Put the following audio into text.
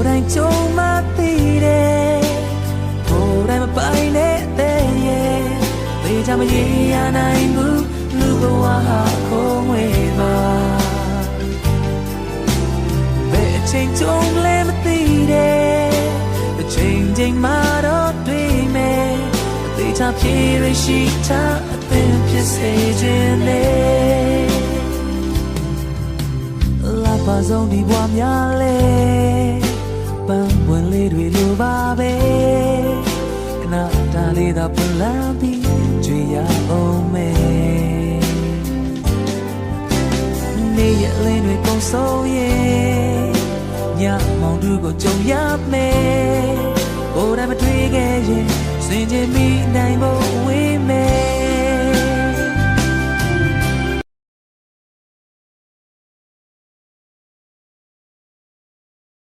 ယ်တိုင်ကြုံမှသိတယ်ကိုယ်တိုင်မပိုင်တဲ့တဲ့ရဲ့သေချာမရေရနိုင်ဘူးလူဘဝဟာခုံးဝေးပါဘယ်အချိန်ကြုံလဲမသိတယ်အချိန်ချိန်မှတော့တွေ့မယ်အသေးချာပြေရရှိတာအသင်ဖြစ်စေခြင်းနဲ့လာပါဆုံးဒီဘွားများလဲပန်းပွင့်လေး တွေလိုပါပဲခဏတားလေးသာပွင့်လာပြီးကြွေရအောင်မယ်နေရလင်းတွေကုန်ဆုံးရဲ့ညမောင်သူကိုကြုံရမယ်ကိုယ်တိုင်မတွေ့ခဲ့ရင်စင်ကြင်မိနိုင်ဖို့ဝေးမယ်